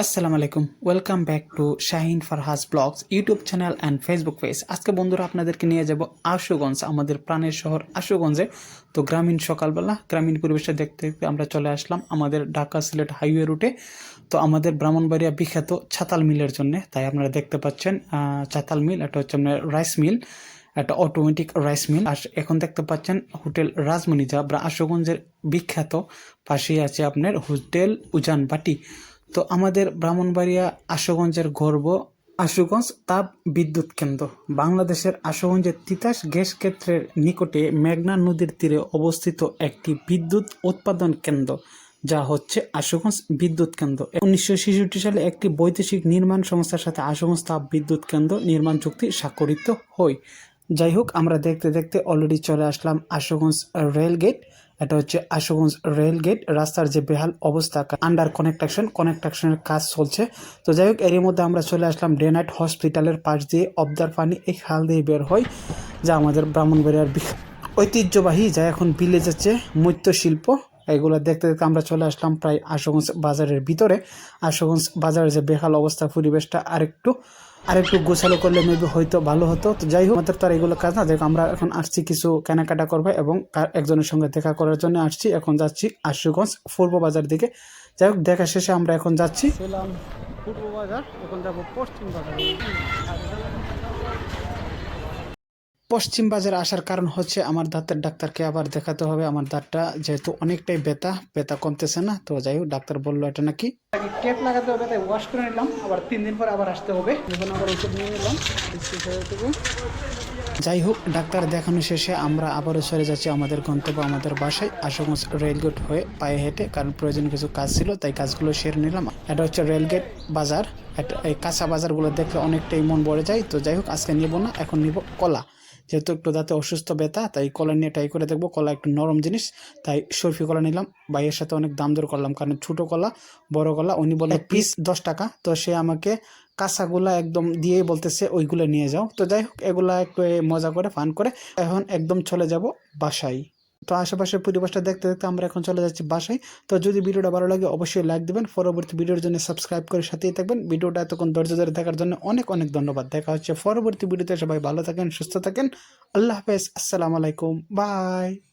আসসালামু আলাইকুম। Welcome back to Shahin Farhaz blogs YouTube channel and Facebook page আজকে বন্ধুরা আপনাদেরকে নিয়ে যাব আশুগঞ্জ, আমাদের প্রাণের শহর আশুগঞ্জে। তো গ্রামীণ সকালবেলা, গ্রামীণ পরিবেশে দেখতে আমরা চলে আসলাম আমাদের ঢাকা সিলেট হাইওয়ে রুটে। তো আমাদের ব্রাহ্মণবাড়িয়া বিখ্যাত ছাতাল মিলের জন্য, তাই আপনারা দেখতে পাচ্ছেন ছাতাল মিল, এটা হচ্ছে আপনার রাইস মিল, একটা অটোমেটিক রাইস মিল। আর এখন দেখতে পাচ্ছেন হোটেল রাজমণি যা আশুগঞ্জের বিখ্যাত, পাশেই আছে আপনার হোটেল উজান বাটি তো আমাদের ব্রাহ্মণবাড়িয়া আশুগঞ্জের গর্ব। আশুগঞ্জ তাপ বিদ্যুৎ কেন্দ্র। বাংলাদেশের আশুগঞ্জের তিতাস গ্যাস ক্ষেত্রের নিকটে মেঘনা নদীর তীরে অবস্থিত একটি বিদ্যুৎ উৎপাদন কেন্দ্র, যা হচ্ছে আশুগঞ্জ বিদ্যুৎ কেন্দ্র। উনিশশো ছেষট্টি সালে একটি বৈদেশিক নির্মাণ সংস্থার সাথে আশুগঞ্জ তাপ বিদ্যুৎ কেন্দ্র নির্মাণ চুক্তি স্বাক্ষরিত হয়। যাই হোক, আমরা দেখতে দেখতে অলরেডি চলে আসলাম আশুগঞ্জ রেল গেট এটা হচ্ছে আশুগঞ্জ রেল গেট। রাস্তার যে বেহাল অবস্থা আন্ডার কানেকটাকশন কানেকটাকশনের কাজ চলছে। তো যাই হোক, এরই মধ্যে আমরা চলে আসলাম ডে নাইট হসপিটালের পাশ দিয়ে অবদার পানি এই খাল দিয়ে বের হয় যা আমাদের ব্রাহ্মণবাড়িয়ার ঐতিহ্যবাহী, যা এখন বিলে যাচ্ছে মৃৎশিল্প এগুলো দেখতে দেখতে আমরা চলে আসলাম প্রায় আশুগঞ্জ বাজারের ভিতরে। আশুগঞ্জ বাজারের যে বেহাল অবস্থা, পরিবেশটা আরেকটু আরেকটু গোছালো করলে মেবি হয়তো ভালো হতো। তো যাই হোক, আমাদের তো আর এগুলো কাজ না। দেখো আমরা এখন আসছি কিছু কেনাকাটা করব এবং একজনের সঙ্গে দেখা করার জন্য আসছি। এখন যাচ্ছি আশুগঞ্জ পূর্ব বাজার দিকে। যাই হোক, দেখা শেষে আমরা এখন যাচ্ছি। পূর্ব বাজার, এখন যাব পশ্চিম বাজার। পশ্চিম বাজারে আসার কারণ হচ্ছে আমার দাঁতের ডাক্তারকে আবার দেখাতে হবে। আমার দাঁতটা যেহেতু অনেকটাই ব্যথা ব্যথা কমতেছে না। তো যাই হোক ডাক্তার বলল এটা নাকি? টেপ লাগাতে হবে তাই ওয়াশ করে নিলাম। আবার তিন দিন পরে আবার আসতে হবে। এখন আবার ওষুধ নিয়ে নিলাম। যাই হোক ডাক্তার দেখানো শেষে আমরা আবারও সরে যাচ্ছি আমাদের গন্তব্য আমাদের বাসায়। আশুগঞ্জ রেলগেট হয়ে পায়ে হেঁটে কারণ প্রয়োজন কিছু কাজ ছিল তাই কাজগুলো সেরে নিলাম। এটা হচ্ছে রেলগেট বাজার। এই কাঁচা বাজারগুলো দেখলে অনেকটাই মন ভরে যায়। তো যাই হোক আজকে নিব না এখন নিব কলা। যেহেতু একটু দাঁতে অসুস্থ ব্যথা তাই কলা নিয়ে ট্রাই করে দেখব। কলা একটু নরম জিনিস তাই সরফি কলা নিলাম। ভাইয়ের সাথে অনেক দাম দর করলাম কারণ ছোটো কলা বড় কলা উনি বলে পিস দশ টাকা। তো সে আমাকে কাঁচাগুলা একদম দিয়েই বলতেছে ওইগুলো নিয়ে যাও। তো যাই হোক এগুলা একটু মজা করে ফান করে। এখন একদম চলে যাব বাসায়। তো আশেপাশের পরিবেশটা দেখতে দেখতে আমরা এখন চলে যাচ্ছি বাসায়। তো যদি ভিডিওটা ভালো লাগে, অবশ্যই লাইক দেবেন। পরবর্তী ভিডিওর জন্য সাবস্ক্রাইব করে সাথেই থাকবেন। ভিডিওটা এতক্ষণ ধৈর্য ধরে থাকার জন্য অনেক অনেক ধন্যবাদ। দেখা হচ্ছে পরবর্তী ভিডিওতে। সবাই ভালো থাকেন, সুস্থ থাকেন। আল্লাহ হাফেজ। আসসালামু আলাইকুম। বাই